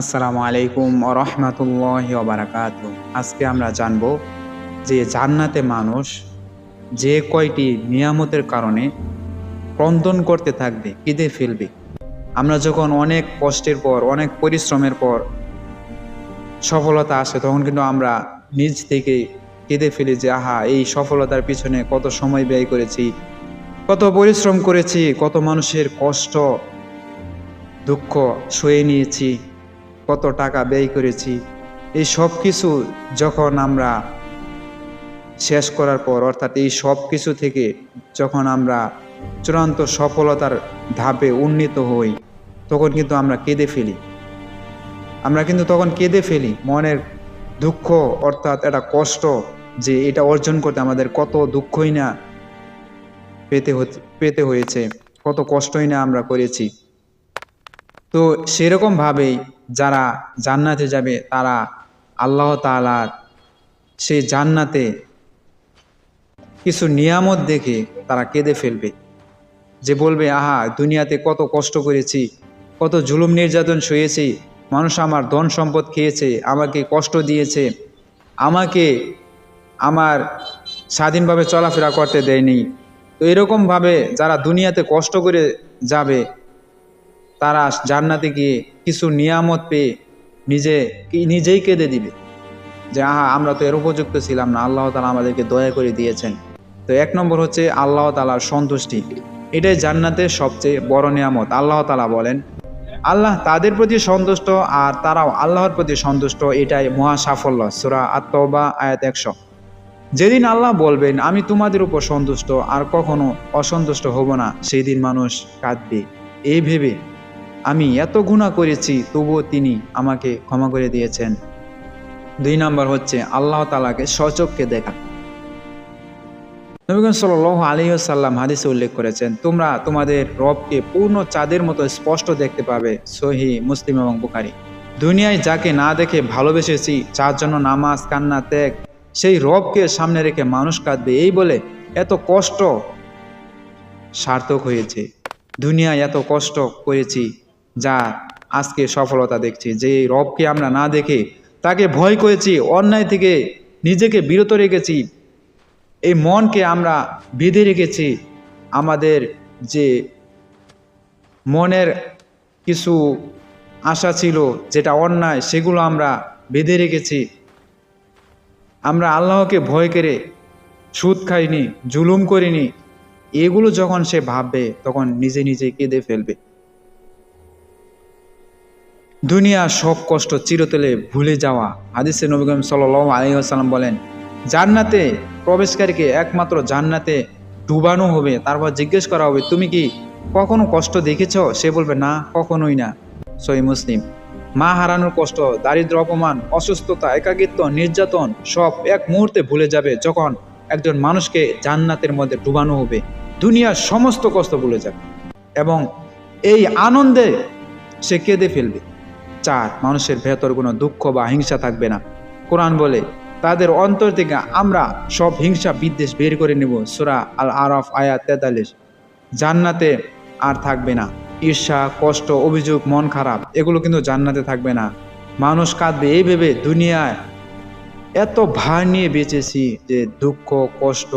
আসসালামু আলাইকুম রহমতুল্লাহ বারাকাত আজকে আমরা জানব যে জান্নাতে মানুষ যে কয়টি নিয়ামতের কারণে ক্রন্দন করতে থাকবে, কেঁদে ফেলবে। আমরা যখন অনেক কষ্টের পর, অনেক পরিশ্রমের পর সফলতা আসে, তখন কিন্তু আমরা নিজ থেকে কেঁদে ফেলি যে, আহা, এই সফলতার পিছনে কত সময় ব্যয় করেছি, কত পরিশ্রম করেছি, কত মানুষের কষ্ট, দুঃখ সয়ে নিয়েছি। কত টাকা ব্যয় করেছি, এই সব কিছু যখন আমরা শেষ করার পর, অর্থাৎ এই সব কিছু থেকে যখন আমরা চূড়ান্ত সফলতার ধাপে উন্নীত হই, তখন কিন্তু আমরা কেঁদে ফেলি। আমরা কিন্তু তখন কেঁদে ফেলি মনের দুঃখ, অর্থাৎ একটা কষ্ট যে এটা অর্জন করতে আমাদের কত দুঃখই না পেতে পেতে হয়েছে, কত কষ্টই না আমরা করেছি। তো সেরকমভাবেই যারা জান্নাতে যাবে, তারা আল্লাহ তালার সেই জান্নাতে কিছু নিয়ামত দেখে তারা কেঁদে ফেলবে। যে বলবে, আহা, দুনিয়াতে কত কষ্ট করেছি, কত জুলুম নির্যাতন সয়েছি মানুষ আমার ধন সম্পদ খেয়েছে, আমাকে কষ্ট দিয়েছে, আমাকে আমার স্বাধীনভাবে চলাফেরা করতে দেয়নি। তো এরকমভাবে যারা দুনিয়াতে কষ্ট করে যাবে তারা জান্নাতে গিয়ে কিছু নিয়ামত পেয়ে নিজে, নিজেই কেঁদে দিবে। যে, আহা, আমরা তো এর উপযুক্ত ছিলাম না। আল্লাহ তালা আমাদেরকে দয়া করে দিয়েছেন। তো এক নম্বর হচ্ছে আল্লাহ তালার সন্তুষ্টি। এটাই জান্নাতের সবচেয়ে বড় নিয়ামত। আল্লাহ তালা বলেন, আল্লাহ তাদের প্রতি সন্তুষ্ট আর তারাও আল্লাহর প্রতি সন্তুষ্ট। এটাই মহা সাফল্য। সুরা আত্মবা আয়াত একশো। যেদিন আল্লাহ বলবেন, আমি তোমাদের উপর সন্তুষ্ট আর কখনো অসন্তুষ্ট হব না সেই দিন মানুষ কাঁদবে। এই ভেবে আমি এত গুণা করেছি, তবুও তিনি আমাকে ক্ষমা করে দিয়েছেন। দুই নাম্বার হচ্ছে, আল্লাহ তালাকে সচককে দেখা। নবীগঞ্জ সাল আলী সাল্লাম হাদিসে উল্লেখ করেছেন, তোমরা তোমাদের রবকে পূর্ণ চাঁদের মতো স্পষ্ট দেখতে পাবে, সহি মুসলিম এবং বুখারি। দুনিয়ায় যাকে না দেখে ভালোবেসেছি, যার জন্য নামাজ, কান্না, ত্যাগ, সেই রবকে সামনে রেখে মানুষ কাঁদবে, এই বলে এত কষ্ট সার্থক হয়েছে। দুনিয়ায় এত কষ্ট করেছি যা আজকে সফলতা দেখছি। যে রবকে আমরা না দেখে তাকে ভয় করেছি, অন্যায় থেকে নিজেকে বিরত রেখেছি, এই মনকে আমরা বেঁধে রেখেছি। আমাদের যে মনের কিছু আশা ছিল, যেটা অন্যায়, সেগুলো আমরা বেঁধে রেখেছি। আমরা আল্লাহকে ভয় করে সুদ খাইনি, জুলুম করিনি, এগুলো যখন সে ভাববে, তখন নিজে নিজে কেঁদে ফেলবে। দুনিয়া সব কষ্ট চিরতলে ভুলে যাওয়া। হাদিসে নবীগম সাল আলহিহাসাল্লাম বলেন, জান্নাতে প্রবেশকারীকে একমাত্র জান্নাতে ডুবানো হবে। তারপর জিজ্ঞেস করা হবে, তুমি কি কখনো কষ্ট দেখেছ? সে বলবে, না, কখনোই না। সই মুসলিম। মা হারানোর কষ্ট দারিদ্র অপমান, অসুস্থতা, একাকিত্ব, নির্যাতন সব এক মুহূর্তে ভুলে যাবে যখন একজন মানুষকে জান্নাতের মধ্যে ডুবানো হবে। দুনিয়ার সমস্ত কষ্ট ভুলে যাবে এবং এই আনন্দে সে কেঁদে ফেলবে। চার মানুষের ভেতর কোনো দুঃখ বা হিংসা থাকবে না। কোরআন বলে, তাদের অন্তর থেকে আমরা সব হিংসা বিদ্বেষ বের করে নেব, সুরা আল আরফ আয়া তেতাল্লিশ। জান্নাতে আর থাকবে না। ঈর্ষা, কষ্ট, অভিযোগ, মন খারাপ, এগুলো কিন্তু জান্নাতে থাকবে না। মানুষ কাঁদবে, এই ভেবে দুনিয়ায় এত ভার নিয়ে বেঁচেছি যে দুঃখ, কষ্ট,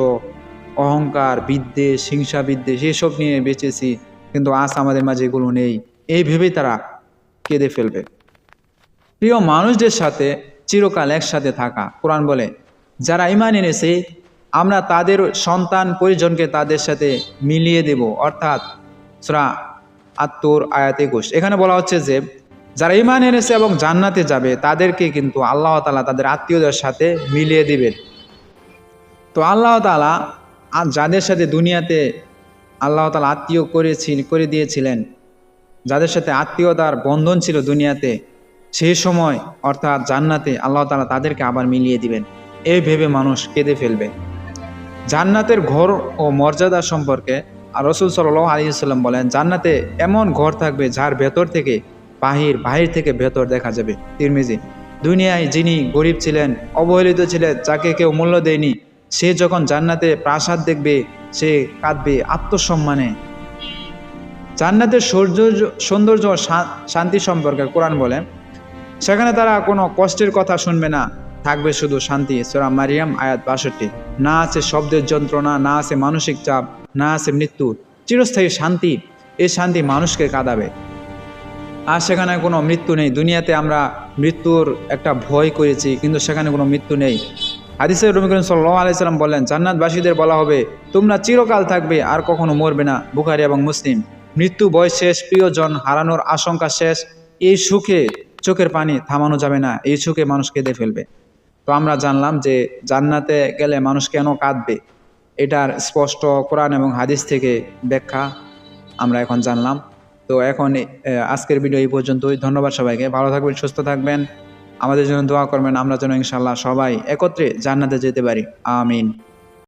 অহংকার, বিদ্বেষ, হিংসা, বিদ্বেষ, এসব নিয়ে বেঁচেছি, কিন্তু আজ আমাদের মাঝে এগুলো নেই। এই ভেবেই তারা কেঁদে ফেলবে। প্রিয় মানুষদের সাথে চিরকাল একসাথে থাকা। কোরআন বলে, যারা ইমান এনেছে, আমরা তাদের সন্তান পরিজনকে তাদের সাথে মিলিয়ে দেব। অর্থাৎ সরা আত্মর আয়াতে গোষ এখানে বলা হচ্ছে যে, যারা ইমান এনেছে এবং জান্নাতে যাবে, তাদেরকে কিন্তু আল্লাহ তালা তাদের আত্মীয়দের সাথে মিলিয়ে দিবেন। তো আল্লাহ তালা যাদের সাথে দুনিয়াতে আল্লাহ তালা আত্মীয় করেছি, করে দিয়েছিলেন, যাদের সাথে আত্মীয়তার বন্ধন ছিল দুনিয়াতে সেই সময়, অর্থাৎ জান্নাতে আল্লাহ তালা তাদেরকে আবার মিলিয়ে দিবেন। এই ভেবে মানুষ কেঁদে ফেলবে। জান্নাতের ঘর ও মর্যাদা সম্পর্কে রসুল সাল আলিয়াল্লাম বলেন, জান্নাতে এমন ঘর থাকবে যার ভেতর থেকে বাহির বাহির থেকে ভেতর দেখা যাবে। তিরমিজি, দুনিয়ায় যিনি গরিব ছিলেন, অবহেলিত ছিলেন, যাকে কেউ মূল্য দেয়নি, সে যখন জান্নাতে প্রাসাদ দেখবে, সে কাঁদবে আত্মসম্মানে। জান্নাতের সৌন্দর্য সৌন্দর্য শান্তি সম্পর্কে কোরআন বলেন সেখানে তারা কোনো কষ্টের কথা শুনবে না। থাকবে শুধু শান্তি। সোরা মারিয়াম, আয়াত বাষট্টি। না আছে শব্দের যন্ত্রণা, না আছে মানসিক চাপ, না আছে মৃত্যু। চিরস্থায়ী শান্তি। এই শান্তি মানুষকে কাঁদাবে। আর সেখানে কোনো মৃত্যু নেই। দুনিয়াতে আমরা মৃত্যুর একটা ভয় করেছি, কিন্তু সেখানে কোনো মৃত্যু নেই। হাদিসের রবি করিম সাল্লাহ আলাইসাল্লাম বললেন, জান্নাতবাসীদের বলা হবে, তোমরা চিরকাল থাকবে, আর কখনো মরবে না। বুখারি এবং মুসলিম। মৃত্যু বয় শেষ, প্রিয়জন হারানোর আশঙ্কা শেষ। এই সুখে চোখের পানি থামানো যাবে না, এই সুখে মানুষ কেঁদে ফেলবে। তো আমরা জানলাম যে জান্নাতে গেলে মানুষ কেন কাঁদবে? এটার স্পষ্ট কোরআন এবং হাদিস থেকে ব্যাখ্যা আমরা এখন জানলাম। তো এখন আজকের ভিডিও এই পর্যন্তই। ধন্যবাদ সবাইকে। ভালো থাকবেন, সুস্থ থাকবেন। আমাদের জন্য দোয়া করবেন। আমরা যেন ইনশাল্লাহ সবাই একত্রে জান্নাতে যেতে পারি। আমিন।